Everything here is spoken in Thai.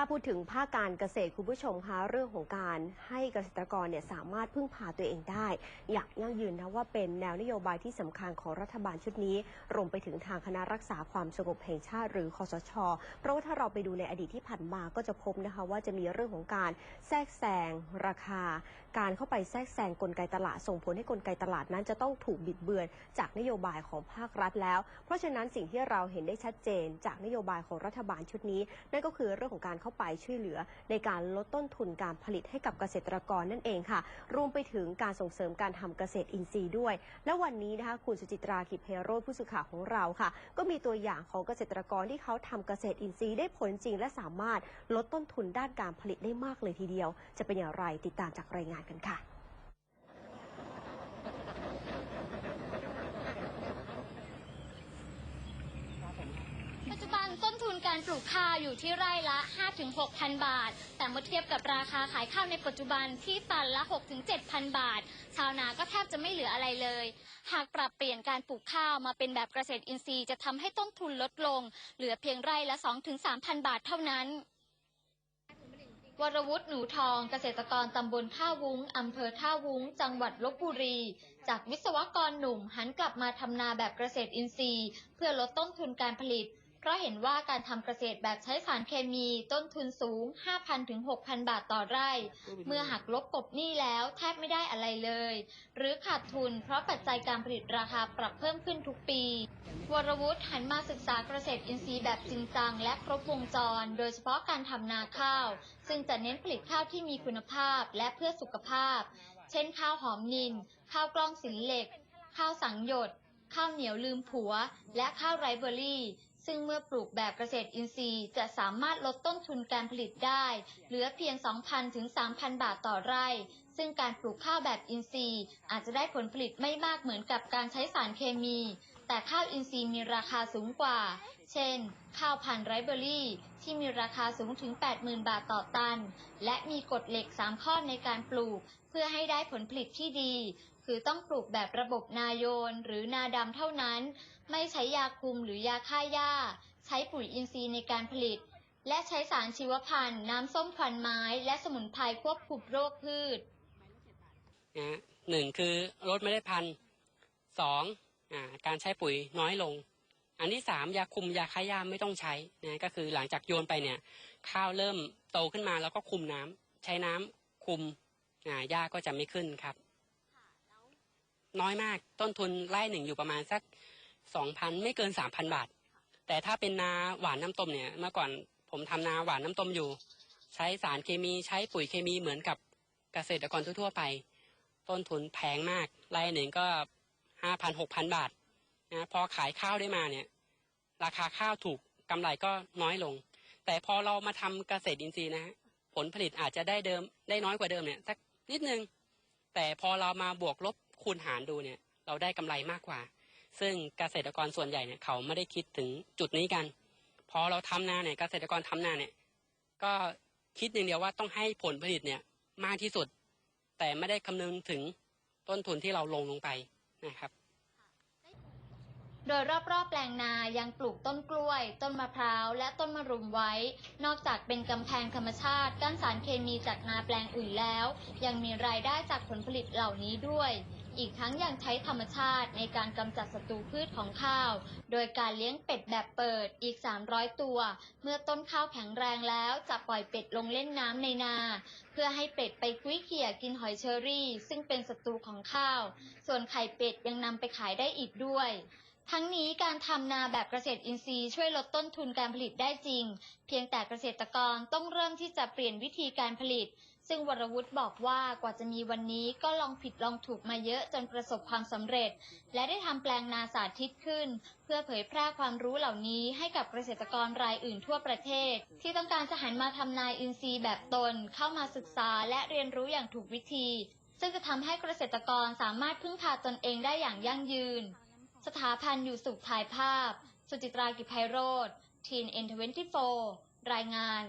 าพูดถึงภาคการเกษตรคุณผู้ชมคะเรื่องของการให้เกษตรกรเนี่ยสามารถพึ่งพาตัวเองได้ อยากยั่งยืนนะว่าเป็นแนวนโยบายที่สำคัญของรัฐบาลชุดนี้ รวมไปถึงทางคณะรักษาความสงบแห่งชาติหรือคอสช เพราะว่าถ้าเราไปดูในอดีตที่ผ่านมาก็จะพบนะคะว่าจะมีเรื่องของการแทรกแซงราคา การเข้าไปแทรกแซงกลไกตลาดส่งผลให้กลไกตลาดนั้นจะต้องถูกบิดเบือนจากนโยบายของภาครัฐแล้ว เพราะฉะนั้นสิ่งที่เราเห็นได้ชัดเจนจากนโยบายของรัฐบาลชุดนี้ นั่นก็คือเรื่องของการเข้าไปช่วยเหลือ ในการลดต้นทุนการผลิตให้กับเกษตรกรนั่นเองค่ะ รวมไปถึงการส่งเสริมการทำเกษตรอินทรีย์ด้วย และวันนี้นะคะคุณสุจิตราคิเพโรธผู้สื่อข่าวของเราค่ะ ก็มีตัวอย่างของเกษตรกรที่เขาทำเกษตรอินทรีย์ได้ผลจริง และสามารถลดต้นทุนด้านการผลิตได้มากเลยทีเดียว จะเป็นอย่างไรติดตามจากรายงานกันค่ะ ปัจจุบัน ต้นทุนการปลูกข้าวอยู่ที่ไร่ละ 5-6,000 บาท แต่เมื่อเทียบกับราคาขายข้าวในปัจจุบันที่ตันละ 6-7,000 บาท ชาวนาก็แทบจะไม่เหลืออะไรเลย หากปรับเปลี่ยนการปลูกข้าวมาเป็นแบบเกษตรอินทรีย์จะทำให้ต้นทุนลดลง เหลือเพียงไร่ละ 2-3,000 บาทเท่านั้นวรวุฒิหนูทองเกษตรกรตำบลท่าวุ้งอำเภอท่าวุ้ง จังหวัดลบบุรี จากวิศวกรหนุ่มหันกลับมาทำนาแบบเกษตรอินทรีย์ เพื่อลดต้นทุนการผลิต เพราะเห็นว่าการทำเกษตรแบบใช้สารเคมีต้นทุนสูง 5,000 ถึง 6,000 บาทต่อไร่ เมื่อหักลบกบหนี้แล้วแทบไม่ได้อะไรเลย หรือขาดทุนเพราะปัจจัยการผลิตราคาปรับเพิ่มขึ้นทุกปี วรวุฒิหันมาศึกษาเกษตรอินทรีย์แบบจริงจังและครบวงจร โดยเฉพาะการทำนาข้าว ซึ่งจะเน้นผลิตข้าวที่มีคุณภาพและเพื่อสุขภาพ เช่นข้าวหอมนิน ข้าวกล้องสินเหล็ก ข้าวสังหยดข้าวเหนียวลืมผัว และข้าวไรเบอรี่ ซึ่งเมื่อปลูกแบบเกษตรอินทรีย์จะสามารถลดต้นทุนการผลิตได้ เหลือเพียง 2,000 ถึง 3,000 บาทต่อไร่ ซึ่งการปลูกข้าวแบบอินทรีย์อาจจะได้ผลผลิตไม่มากเหมือนกับการใช้สารเคมี แต่ข้าวอินทรีย์มีราคาสูงกว่า เช่น ข้าวพันธุ์ไรเบอรี่ ที่มีราคาสูงถึง 80,000 บาทต่อตัน และมีกฎเหล็ก 3 ข้อในการปลูก เพื่อให้ได้ผลผลิตที่ดี คือต้องปลูกแบบระบบนาโยน หรือนาดำเท่านั้น ไม่ใช้ยาคุมหรือยาฆ่าหญ้า ใช้ปุ๋ยอินทรีย์ในการผลิต และใช้สารชีวพันธุ์ น้ำส้มควันไม้ และสมุนไพรควบคุมโรคพืชนะหนึ่งคือลดเมล็ดพันสอง การใช้ปุ๋ยน้อยลง อันที่สามยาคุมยาฆ่าหญ้าไม่ต้องใช้นะก็คือหลังจากโยนไปเนี่ยข้าวเริ่มโตขึ้นมาแล้วก็คุมน้ำใช้น้ำคุมอ่าหญ้าก็จะไม่ขึ้นครับน้อยมากต้นทุนไร่หนึ่งอยู่ประมาณสักสองพันไม่เกินสามพันบาท แต่ถ้าเป็นนาหวานน้ำต้มเนี่ยเมื่อก่อนผมทำนาหวานน้ำต้มอยู่ ใช้สารเคมีใช้ปุ๋ยเคมีเหมือนกับเกษตรกรทั่วๆไป ต้นทุนแพงมากไร่หนึ่งก็ ห้าพันหกพันบาทนะพอขายข้าวได้มาเนี่ย ราคาข้าวถูกกำไรก็น้อยลง แต่พอเรามาทำเกษตรอินทรีย์นะฮะผลผลิตอาจจะได้เดิมได้น้อยกว่าเดิมเนี่ยสักนิดนึง แต่พอเรามาบวกลบคูณหารดูเนี่ย เราได้กำไรมากกว่า ซึ่งเกษตรกรส่วนใหญ่เนี่ยเขาไม่ได้คิดถึงจุดนี้กัน พอเราทำนาเนี่ยเกษตรกรทำนาเนี่ย ก็คิดอย่างเดียวว่าต้องให้ผลผลิตเนี่ยมากที่สุด แต่ไม่ได้คำนึงถึงต้นทุนที่เราลงลงไป นะครับโดยรอบๆ แปลงนายังปลูกต้นกล้วย ต้นมะพร้าว และต้นมะรุมไว้ นอกจากเป็นกำแพงธรรมชาติกั้นสารเคมีจากนาแปลงอื่นแล้ว ยังมีรายได้จากผลผลิตเหล่านี้ด้วย อีกทั้งยังใช้ธรรมชาติในการกำจัดศัตรูพืชของข้าว โดยการเลี้ยงเป็ดแบบเปิดอีก 300 ตัว เมื่อต้นข้าวแข็งแรงแล้วจะปล่อยเป็ดลงเล่นน้ำในนา เพื่อให้เป็ดไปคุ้ยเขี่ยกินหอยเชอรี่ ซึ่งเป็นศัตรูของข้าว ส่วนไข่เป็ดยังนำไปขายได้อีกด้วยทั้งนี้การทำนาแบบเกษตรอินทรีย์ช่วยลดต้นทุนการผลิตได้จริง เพียงแต่เกษตรกรต้องเริ่มที่จะเปลี่ยนวิธีการผลิต ซึ่งวรวุฒิบอกว่ากว่าจะมีวันนี้ก็ลองผิดลองถูกมาเยอะจนประสบความสำเร็จ และได้ทำแปลงนาสาธิตขึ้น เพื่อเผยแพร่ความรู้เหล่านี้ให้กับเกษตรกรรายอื่นทั่วประเทศ ที่ต้องการจะหันมาทำนาอินทรีย์แบบตน เข้ามาศึกษาและเรียนรู้อย่างถูกวิธี ซึ่งจะทำให้เกษตรกรสามารถพึ่งพาตนเองได้อย่างยั่งยืน สถาพันธ์อยู่สุขถ่ายภาพ สุจิตรากิจไพโรธทีนเอ็นทเวนตี้โฟรายงาน